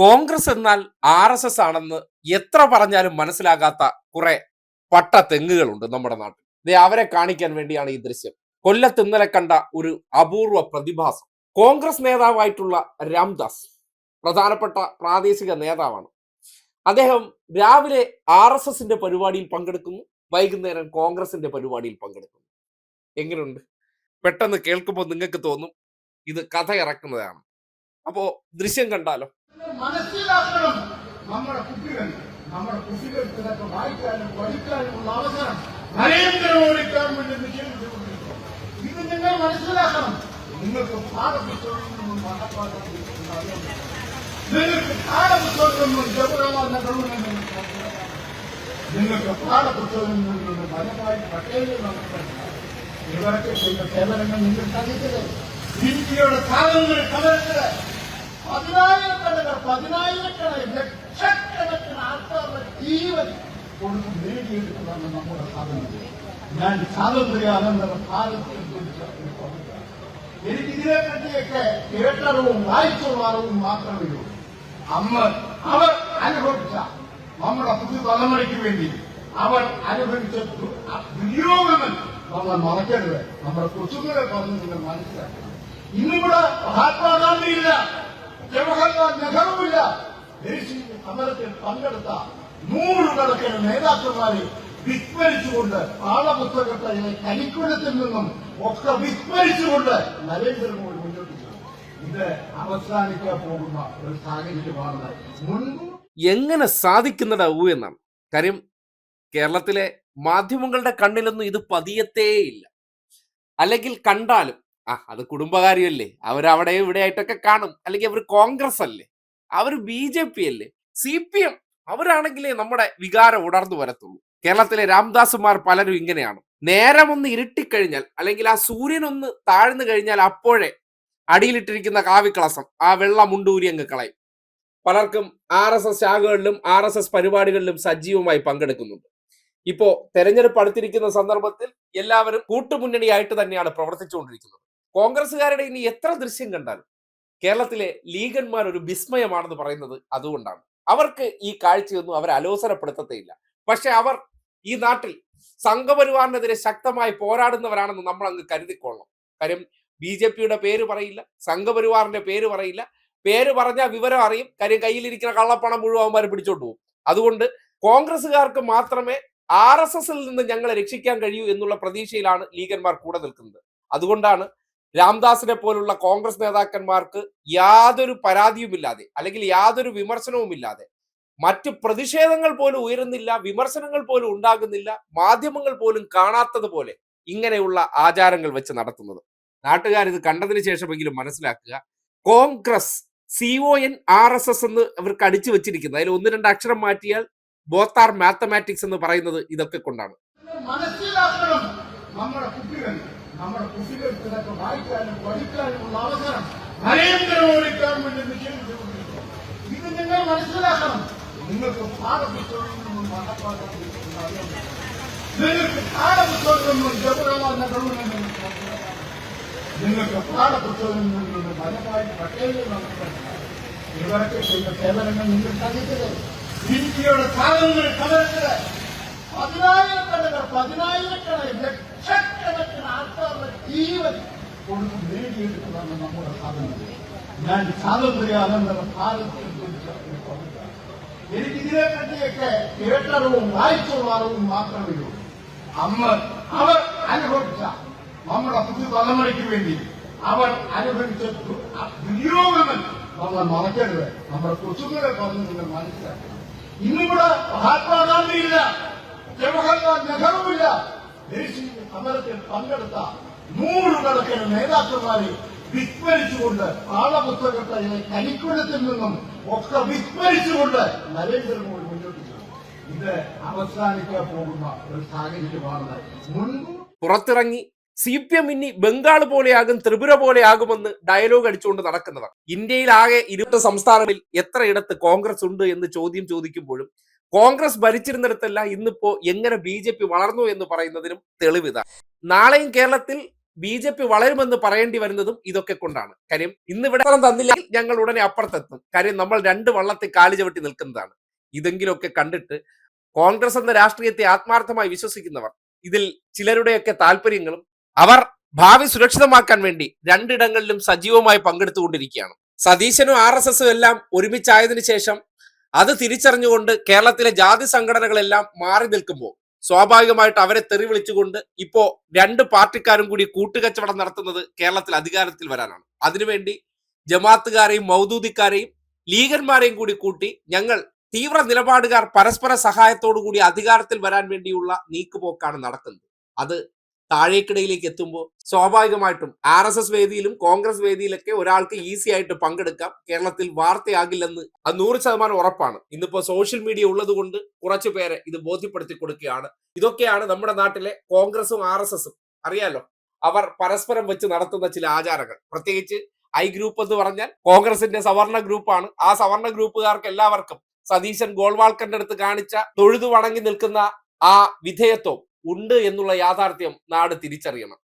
കോൺഗ്രസ് എന്നാൽ R S S ആണെന്ന് എത്ര പറഞ്ഞാലും മനസ്സിലാകാത്ത കുറെ പട്ട തെങ്ങുകളുണ്ട് നമ്മുടെ നാട്ടിൽ. ദേ അവരെ കാണിക്കാൻ വേണ്ടിയാണ് ഈ ദൃശ്യം. കൊല്ലത്ത് ഇന്നലെ കണ്ട ഒരു അപൂർവ പ്രതിഭാസം. കോൺഗ്രസ് നേതാവായിട്ടുള്ള രാംദാസ് പ്രധാനപ്പെട്ട പ്രാദേശിക നേതാവാണ്. അദ്ദേഹം രാവിലെ ആർ എസ് എസിന്റെ പരിപാടിയിൽ പങ്കെടുക്കുന്നു വൈകുന്നേരം കോൺഗ്രസിന്റെ പരിപാടിയിൽ പങ്കെടുക്കുന്നു. എങ്ങനെയുണ്ട് പെട്ടെന്ന് കേൾക്കുമ്പോൾ നിങ്ങൾക്ക് തോന്നും ഇത് കഥ ഇറക്കുന്നതാണ്. അപ്പോ ദൃശ്യം കണ്ടാലോ? മനസ്സിലാക്കണം. നമ്മുടെ കുട്ടികൾ നമ്മുടെ കുട്ടികൾക്ക് ഇതൊക്കെ വായിക്കാനും പഠിക്കാനുമുള്ള അവസരം നരേന്ദ്രമോദി ഗവൺമെന്റ് നിഷേധിച്ചുകൊണ്ടിരിക്കുന്നു ഇത് നിങ്ങൾ മനസ്സിലാക്കണം. നിങ്ങൾക്ക് പാഠപുസ്തകങ്ങളിൽ നിന്നും മഹാത്മാഗാന്ധി നിങ്ങൾക്ക് പാഠപുസ്തകങ്ങളിൽ നിന്നും ജവഹർലാൽ നെഹ്റുവിൽ നിന്നും നിങ്ങൾക്ക് പാഠപുസ്തകങ്ങളിൽ നിന്നും വനമായി പട്ടേലിൽ നമുക്ക് ഇവരൊക്കെ ചെയ്ത സേവനങ്ങൾ നിങ്ങൾ കണ്ടിട്ടില്ലേ? ഇന്ത്യയുടെ സ്വാതന്ത്ര്യ സമരത്തിൽ പതിനായിരക്കണക്കിന് പതിനായിരക്കണക്കിന് ലക്ഷക്കണക്കിന് ആൾക്കാരുടെ ജീവൻ കൊടുത്ത് നേടിയെടുക്കുന്നതാണ് നമ്മുടെ സ്വാതന്ത്ര്യം ഞാൻ സ്വാതന്ത്ര്യാനന്തര ഭാരതത്തിൽ ജനിച്ച ഒരു പൗരനാണ്. എനിക്ക് ഇതിനെ പറ്റിയൊക്കെ കേട്ടറിവും വായിച്ചുള്ള അറിവും മാത്രമേ ഉള്ളൂ. അമ്മ അവർ അനുഭവിച്ച നമ്മുടെ പുതിയ തലമുറയ്ക്ക് വേണ്ടി അവർ അനുഭവിച്ച ദുര്യോഗങ്ങൾ നമ്മൾ മറക്കരുത്. നമ്മുടെ കൊച്ചുങ്ങളെ പറഞ്ഞ് നിങ്ങൾ മനസ്സിലാക്കണം. ഇന്നിവിടെ മഹാത്മാഗാന്ധി ഇല്ല ജവഹർലാൽ നെഹ്റുവില്ല ദേശീയ സമരത്തിൽ പങ്കെടുത്ത നൂറുകണക്കിന് നേതാക്കന്മാരെ വിസ്മരിച്ചുകൊണ്ട് പാഠപുസ്തകത്തിലെ കരിക്കുലത്തിൽ നിന്നും ഒക്കെ വിസ്മരിച്ചുകൊണ്ട് നരേന്ദ്രമോദി മുന്നോട്ട് ഇത് അവസാനിക്കാൻ പോകുന്ന ഒരു സാഹചര്യമാണ് എങ്ങനെ സാധിക്കുന്നടാ ഊ എന്നാണ് കാര്യം കേരളത്തിലെ മാധ്യമങ്ങളുടെ കണ്ണിലൊന്നും ഇത് പതിയത്തേയില്ല അല്ലെങ്കിൽ കണ്ടാലും ആ അത് കുടുംബകാര്യമല്ലേ? അവരവിടെ ഇവിടെ ആയിട്ടൊക്കെ കാണും. അല്ലെങ്കിൽ അവർ കോൺഗ്രസ് അല്ലേ അവർ ബി ജെ പി അല്ലേ? സി പി എം അവരാണെങ്കിലേ നമ്മുടെ വികാരം ഉണർന്നു വരത്തുള്ളൂ. കേരളത്തിലെ രാംദാസുമാർ പലരും ഇങ്ങനെയാണ്. നേരം ഒന്ന് ഇരുട്ടിക്കഴിഞ്ഞാൽ അല്ലെങ്കിൽ ആ സൂര്യൻ ഒന്ന് താഴ്ന്നു കഴിഞ്ഞാൽ അപ്പോഴേ അടിയിലിട്ടിരിക്കുന്ന കാവിക്കളസം ആ വെള്ള മുണ്ടൂരി അങ്ങ് കളയും. പലർക്കും ആർ എസ് എസ് ശാഖകളിലും ആർ എസ് എസ് പരിപാടികളിലും സജീവമായി പങ്കെടുക്കുന്നുണ്ട്. ഇപ്പോ തെരഞ്ഞെടുപ്പ് അടുത്തിരിക്കുന്ന സന്ദർഭത്തിൽ എല്ലാവരും കൂട്ടുമുന്നണിയായിട്ട് തന്നെയാണ് പ്രവർത്തിച്ചുകൊണ്ടിരിക്കുന്നത്. കോൺഗ്രസ്സുകാരുടെ ഇനി എത്ര ദൃശ്യം കണ്ടാലും കേരളത്തിലെ ലീഗന്മാർ ഒരു വിസ്മയമാണെന്ന് പറയുന്നത് അതുകൊണ്ടാണ്. അവർക്ക് ഈ കാഴ്ചയൊന്നും അവർ അലോസരപ്പെടുത്തത്തേയില്ല. പക്ഷെ അവർ ഈ നാട്ടിൽ സംഘപരിവാറിനെതിരെ ശക്തമായി പോരാടുന്നവരാണെന്ന് നമ്മൾ അങ്ങ് കരുതിക്കൊള്ളണം. കാര്യം ബി ജെ പിയുടെ പേര് പറയില്ല സംഘപരിവാറിന്റെ പേര് പറയില്ല. പേര് പറഞ്ഞാൽ വിവരം അറിയും. കാര്യം കയ്യിലിരിക്കുന്ന കള്ളപ്പണം മുഴുവൻ അവന്മാർ പിടിച്ചോണ്ട് പോകും. അതുകൊണ്ട് കോൺഗ്രസ്സുകാർക്ക് മാത്രമേ ആർ എസ് എസിൽ നിന്ന് ഞങ്ങളെ രക്ഷിക്കാൻ കഴിയൂ എന്നുള്ള പ്രതീക്ഷയിലാണ് ലീഗന്മാർ കൂടെ നിൽക്കുന്നത്. അതുകൊണ്ടാണ് രാംദാസിനെ പോലുള്ള കോൺഗ്രസ് നേതാക്കന്മാർക്ക് യാതൊരു പരാതിയുമില്ലാതെ അല്ലെങ്കിൽ യാതൊരു വിമർശനവുമില്ലാതെ മറ്റ് പ്രതിഷേധങ്ങൾ പോലും ഉയരുന്നില്ല വിമർശനങ്ങൾ പോലും ഉണ്ടാകുന്നില്ല മാധ്യമങ്ങൾ പോലും കാണാത്തതുപോലെ ഇങ്ങനെയുള്ള ആചാരങ്ങൾ വെച്ച് നടത്തുന്നത്. നാട്ടുകാർ ഇത് കണ്ടതിന് ശേഷമെങ്കിലും മനസ്സിലാക്കുക Congress C O N R S S എന്ന് അവർക്ക് അടിച്ചു വെച്ചിരിക്കുന്നത് അതിൽ ഒന്ന് രണ്ട് അക്ഷരം മാറ്റിയാൽ ബോത്താർ മാത്തമാറ്റിക്സ് എന്ന് പറയുന്നത് ഇതൊക്കെ കൊണ്ടാണ്. മനസ്സിലാക്കണം. നമ്മുടെ കുട്ടികൾ നമ്മുടെ കുട്ടികൾക്ക് ഇതൊക്കെ വായിക്കാനും പഠിക്കാനുമുള്ള അവസരം നരേന്ദ്രമോദി ഗവൺമെന്റ് നിഷേധിച്ചുകൊണ്ടിരിക്കുന്നു ഇത് നിങ്ങൾ മനസ്സിലാക്കണം. നിങ്ങൾക്ക് പാഠപുസ്തകങ്ങളിൽ നിന്നും മഹാത്മാഗാന്ധി നിങ്ങൾക്ക് പാഠപുസ്തകങ്ങളിൽ നിന്നും ജവഹർലാൽ നെഹ്റുവിൽ നിന്നും നിങ്ങൾക്ക് പാഠപുസ്തകങ്ങളിൽ നിന്നും വനമായി പട്ടേലിൽ നമുക്ക് ഇവരൊക്കെ ചെയ്ത സേവനങ്ങൾ നിങ്ങൾ കണ്ടിട്ടില്ലേ? ഇന്ത്യയുടെ കാലങ്ങളിൽ സമരത്തിൽ പതിനായിരക്കണക്കിന് പതിനായിരക്കണക്കിന് ലക്ഷക്കണക്കിന് ആൾക്കാരുടെ ജീവൻ കൊടുത്ത് നേടിയെടുക്കുന്നതാണ് നമ്മുടെ സ്വാതന്ത്ര്യം ഞാൻ സ്വാതന്ത്ര്യാനന്തര ഭാരതത്തിൽ ഭാഗത്തിൽ എനിക്കിതിനെ പറ്റിയൊക്കെ കേട്ടറിവും വായിച്ചുള്ള അറിവും മാത്രമേ ഉള്ളൂ. അമ്മ അവർ അനുഭവിച്ച നമ്മുടെ പുതിയ തലമുറയ്ക്ക് വേണ്ടി അവർ അനുഭവിച്ച ദുര്യോഗങ്ങൾ നമ്മൾ മറക്കരുത്. നമ്മുടെ കൊച്ചുങ്ങളെ പറഞ്ഞു നിങ്ങൾ മനസ്സിലാക്കണം. ഇന്നിവിടെ മഹാത്മാഗാന്ധി ഇല്ല ജവഹർലാൽ നെഹ്റുവില്ല ദേശീയ സമരത്തിൽ പങ്കെടുത്ത നൂറുകണക്കിന് നേതാക്കന്മാരെ വിസ്മരിച്ചുകൊണ്ട് പാഠപുസ്തകത്തെ കരിക്കുലത്തിൽ നിന്നും ഒക്കെ വിസ്മരിച്ചുകൊണ്ട് നരേന്ദ്രമോദി മുന്നോട്ട് ഇത് അവസാനിക്കാൻ പോകുന്ന ഒരു സാഹചര്യമാണ് പുറത്തിറങ്ങി സി പി എം ഇനി ബംഗാൾ പോലെയാകും ത്രിപുര പോലെയാകുമെന്ന് ഡയലോഗ് അടിച്ചുകൊണ്ട് നടക്കുന്നതാണ് ഇന്ത്യയിലാകെ ഇരുപത് സംസ്ഥാനങ്ങളിൽ എത്രയിടത്ത് കോൺഗ്രസ് ഉണ്ട് എന്ന് ചോദ്യം ചോദിക്കുമ്പോഴും കോൺഗ്രസ് ഭരിച്ചിരുന്നിടത്തല്ല ഇന്നിപ്പോ എങ്ങനെ ബി ജെ പി വളർന്നു എന്ന് പറയുന്നതിനും തെളിവിത. നാളെയും കേരളത്തിൽ ബി ജെ പി വളരുമെന്ന് പറയേണ്ടി വരുന്നതും ഇതൊക്കെ കൊണ്ടാണ്. കാര്യം ഇന്ന് ഇവിടെ തന്നില്ലെങ്കിൽ ഞങ്ങൾ ഉടനെ അപ്പുറത്തെത്തും. കാര്യം നമ്മൾ രണ്ട് വള്ളത്തെ കാലി ചവിട്ടി നിൽക്കുന്നതാണ്. ഇതെങ്കിലുമൊക്കെ കണ്ടിട്ട് കോൺഗ്രസ് എന്ന രാഷ്ട്രീയത്തെ ആത്മാർത്ഥമായി വിശ്വസിക്കുന്നവർ ഇതിൽ ചിലരുടെയൊക്കെ താല്പര്യങ്ങളും അവർ ഭാവി സുരക്ഷിതമാക്കാൻ വേണ്ടി രണ്ടിടങ്ങളിലും സജീവമായി പങ്കെടുത്തുകൊണ്ടിരിക്കുകയാണ്. സതീശനും ആർ എസ് എസും എല്ലാം ഒരുമിച്ചായതിനു ശേഷം അത് തിരിച്ചറിഞ്ഞുകൊണ്ട് കേരളത്തിലെ ജാതി സംഘടനകളെല്ലാം മാറി നിൽക്കുമ്പോൾ സ്വാഭാവികമായിട്ട് അവരെ തെറി വിളിച്ചുകൊണ്ട് ഇപ്പോ രണ്ട് പാർട്ടിക്കാരും കൂടി കൂട്ടുകച്ചവടം നടത്തുന്നത് കേരളത്തിൽ അധികാരത്തിൽ വരാനാണ്. അതിനുവേണ്ടി ജമാത്തുകാരെയും മൗദൂദിക്കാരെയും ലീഗന്മാരെയും കൂടി കൂട്ടി ഞങ്ങൾ തീവ്ര നിലപാടുകാർ പരസ്പര സഹായത്തോടു കൂടി അധികാരത്തിൽ വരാൻ വേണ്ടിയുള്ള നീക്കുപോക്കാണ് നടക്കുന്നത് അത് താഴേക്കിടയിലേക്ക് എത്തുമ്പോൾ സ്വാഭാവികമായിട്ടും ആർ എസ് എസ് വേദിയിലും കോൺഗ്രസ് വേദിയിലൊക്കെ ഒരാൾക്ക് ഈസി ആയിട്ട് പങ്കെടുക്കാം. കേരളത്തിൽ വാർത്തയാകില്ലെന്ന് അത് നൂറ് ശതമാനം ഉറപ്പാണ്. ഇന്നിപ്പോ സോഷ്യൽ മീഡിയ ഉള്ളത് കൊണ്ട് കുറച്ചു പേരെ ഇത് ബോധ്യപ്പെടുത്തി കൊടുക്കുകയാണ്. ഇതൊക്കെയാണ് നമ്മുടെ നാട്ടിലെ കോൺഗ്രസും ആർ എസ് എസും. അറിയാലോ? അവർ പരസ്പരം വെച്ച് നടത്തുന്ന ചില ആചാരങ്ങൾ. പ്രത്യേകിച്ച് ഐ ഗ്രൂപ്പ് എന്ന് പറഞ്ഞാൽ കോൺഗ്രസിന്റെ സവർണ ഗ്രൂപ്പാണ്. ആ സവർണ ഗ്രൂപ്പുകാർക്ക് എല്ലാവർക്കും സതീശൻ ഗോൾവാൾക്കറിന്റെ അടുത്ത് കാണിച്ച തൊഴുതു വണങ്ങി നിൽക്കുന്ന ആ വിധേയത്വം ഉണ്ട് എന്നുള്ള യാഥാർത്ഥ്യം നാട് തിരിച്ചറിയണം.